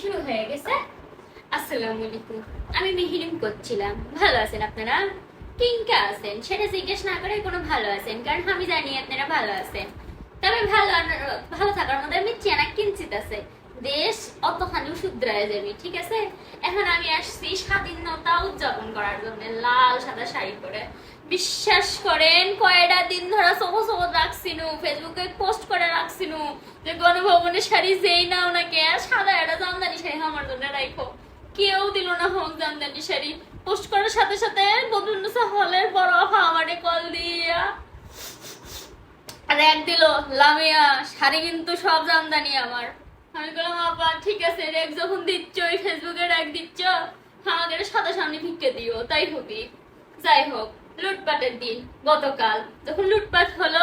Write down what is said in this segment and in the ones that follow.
শুরু হয়ে গেছে। আসসালামু আলাইকুম। আমি মিহিরিম করছিলাম। ভালো আছেন আপনারা? কিংকা আছেন। সেটা জিজ্ঞেস না করে কোনো ভালো আছেন, কারণ আমি জানি আপনারা ভালো আছেন। তবে ভালো ভালো থাকার মধ্যে আমি চেনা কিঞ্চিত আছে। দেশ অতখানি শুদ্রায় যাবি ঠিক আছে? এখন আমি আসছি স্বাধীনতা উদযাপন করার জন্য, লাল সাদা শাড়ি পরে। বিশ্বাস করেন, কয়টা দিন ধরে সবো সবো রাখছিনু, ফেসবুকে পোস্ট করে রাখছিনু যে গণভবনের শাড়ি যেই না ওনাকে সাদা একটা জামদানি শাড়ি আমার জন্য রাখো। কেউ দিল না হোক জামদানি শাড়ি। পোস্ট করার সাথে সাথে বদরুন্নসা হলের বড় আপা আমারে কল দিয়া। আর এক দিল, লামিয়া, শাড়ি কিন্তু সব জামদানি আমার। আমি বললাম ঠিক আছে যখন দিচ্ছ ওই ফেসবুকে রেক দিচ্ছ, আমাদের সাদা সামনে ভিক্ষে দিও, তাই যাই হোক, লুটপাটের দিন, গতকাল। যখন লুটপাট হলো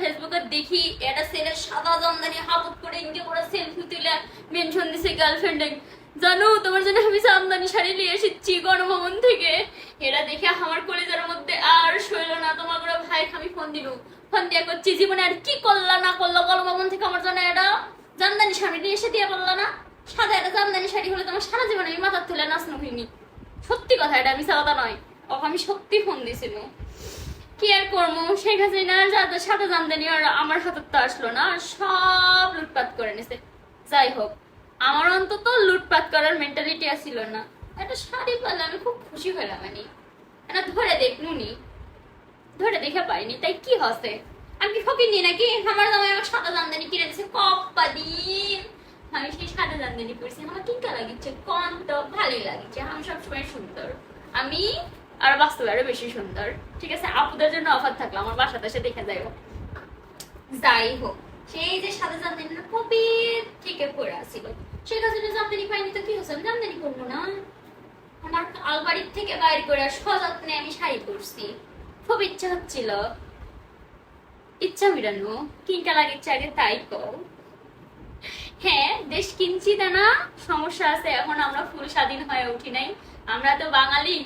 ফেসবুকে দেখি এটা ছেলে সাদা জামদানি হাবত করে ইঙ্গে করে সেলফি তুলে মেনশন দিছে গার্লফ্রেন্ডে জানো, তোমার জন্য আমি জামদানি শাড়ি নিয়ে এসেছি গণভবন থেকে। এটা দেখে আমার কলেজের মধ্যে আর শৈল না। তোমার ভাই আমি ফোন দিলু ফোন দিয়া করছি, জীবনে আর কি করলা, না করল গণভবন থেকে আমার জন্য এটা? জামদানি শাড়ি নিয়ে এসে দিয়ে বলল না, সাদা একটা জামদানি শাড়ি হলে তোমার সারা জীবনে আমি মাথার তুলে নাচনো হইনি সত্যি কথা, এটা আমি সাদা নয়। ওকে আমি সত্যি ফোন দিছিল কি আর করব শেখ হাসিনা যাদের সাথে জামদানি আর আমার হাতে তো আসলো না সব লুটপাট করে নিছে। যাই হোক, আমার অন্তত লুটপাট করার মেন্টালিটি আসছিল না। একটা শাড়ি পেলে আমি খুব খুশি হলাম মানে। এটা ধরে দেখ নুনি, ধরে দেখে পাইনি, তাই কি হসে? আমি কি ফকিনি নাকি? আমার জামাই আমার সাদা জামদানি কিনে দিছে কপ্পা দিন আমি সেই সাদা জামদানি পরছি, আমার কিনকা লাগিচ্ছে কন তো ভালোই লাগিচ্ছে, আমি সবসময় সুন্দর। আমি আর বাস্তবে আরও বেশি সুন্দর। ঠিক আছে, আপুদের জন্য অফার থাকল, আমার বাসাতে এসে দেখে যাই হোক যাই হোক, সেই যে সাদা জামদানিটা কবে থেকে পরে আসছিল সেই কাছে জামদানি পাইনি তো কি হচ্ছে? আমি জামদানি করব না। আমার আলমারির থেকে বাইর করে সযত্নে আমি শাড়ি পরছি। খুব ইচ্ছা হচ্ছিল। ইচ্ছা মিটানো কিনটা লাগিচ্ছে আগে তাই কও। হ্যাঁ দেশ কিনছি তা না, সমস্যা আছে, এখন আমরা ফুল স্বাধীন হয়ে উঠি নাই। আমরা তো বাঙালি।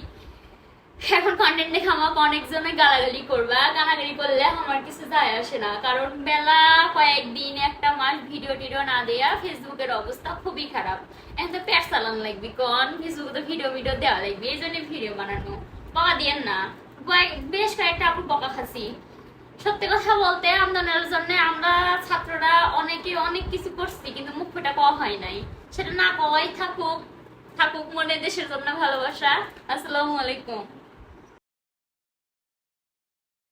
এখন কন্টেন্ট দেখে আমাকে অনেকজনে গালাগালি করবা। গালাগালি করলে আমার কিছু যায় আসে না। কারণ বেলা কয়েকদিন, একটা মাস ভিডিও টিডিও না দেয়া, ফেসবুকের অবস্থা খুবই খারাপ। এখন তো পেট চালান লাগবে, কন? ফেসবুকে তো ভিডিও ভিডিও দেওয়া লাগবে, এই জন্য ভিডিও বানানো। বকা দিয়েন না। কয়েক- বেশ কয়েকটা আপু বকা খাসি সত্যি কথা বলতে আন্দোলনের জন্য আমরা ছাত্ররা অনেকে অনেক কিছু করছি, কিন্তু মুখ ফোটা কওয়া হয় নাই। সেটা না কওয়াই থাকুক থাকুক মনে দেশের জন্য ভালোবাসা। আসসালামু আলাইকুম।